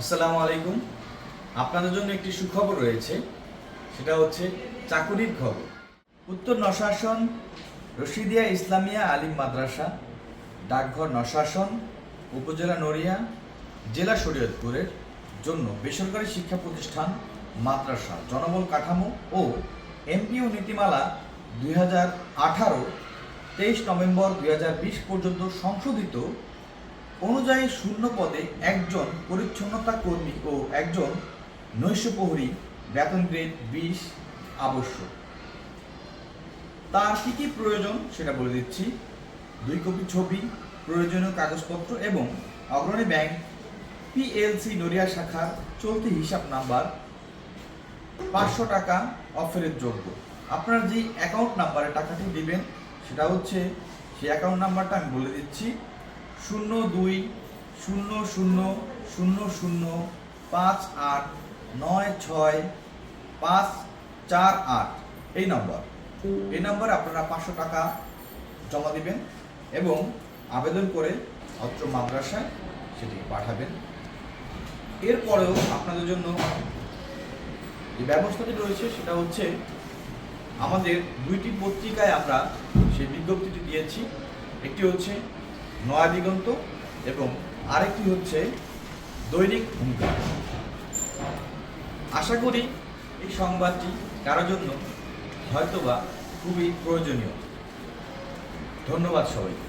আসসালামু আলাইকুম। আপনাদের জন্য একটি সুখবর রয়েছে। সেটা হচ্ছে চাকুরির খবর। উত্তর নশাসন, রশিদিয়া ইসলামিয়া আলিম মাদ্রাসা, ডাকঘর নশাসন, উপজেলা নড়িয়া, জেলা শরীয়তপুরের জন্য বেসরকারি শিক্ষা প্রতিষ্ঠান, মাদ্রাসা, জনবল কাঠামো ও এমপিও নীতিমালা দুই হাজার আঠারো, তেইশ নভেম্বর দুই হাজার বিশ পর্যন্ত সংশোধিত অনুযায়ী শূন্য পদে একজন পরিচ্ছন্নতা কর্মী ও একজন নৈশ প্রহরী বেতন গ্রেড বিশ আবশ্যক। তার কি কি প্রয়োজন সেটা বলে দিচ্ছি। দুই কপি ছবি, প্রয়োজনীয় কাগজপত্র এবং অগ্রণী ব্যাংক পিএলসি নড়িয়া শাখার চলতি হিসাব নাম্বার, পাঁচশো টাকা অফেরের যোগ্য। আপনার যে অ্যাকাউন্ট নাম্বারে টাকাটি দিবেন, সেটা হচ্ছে সেই অ্যাকাউন্ট নাম্বারটা আমি বলে দিচ্ছি। শূন্য দুই, শূন্য শূন্য শূন্য শূন্য পাঁচ, আট, নয়, ছয়, পাঁচ, চার, আট। এই নম্বর। এই নম্বরে আপনারা পাঁচশো টাকা জমা দিবেন এবং আবেদন করে অত্র মাদ্রাসায় সেটি পাঠাবেন। এরপরেও আপনাদের জন্য যে ব্যবস্থাটি রয়েছে সেটা হচ্ছে আমাদের দুইটি পত্রিকায় আমরা সেই বিজ্ঞপ্তিটি দিয়েছি। একটি হচ্ছে নয়া দিগন্ত এবং আরেকটি হচ্ছে দৈনিক ভূমিকা আশা করি এই সংবাদটি কারোর জন্য হয়তোবা খুবই প্রয়োজনীয়। ধন্যবাদ সবাইকে।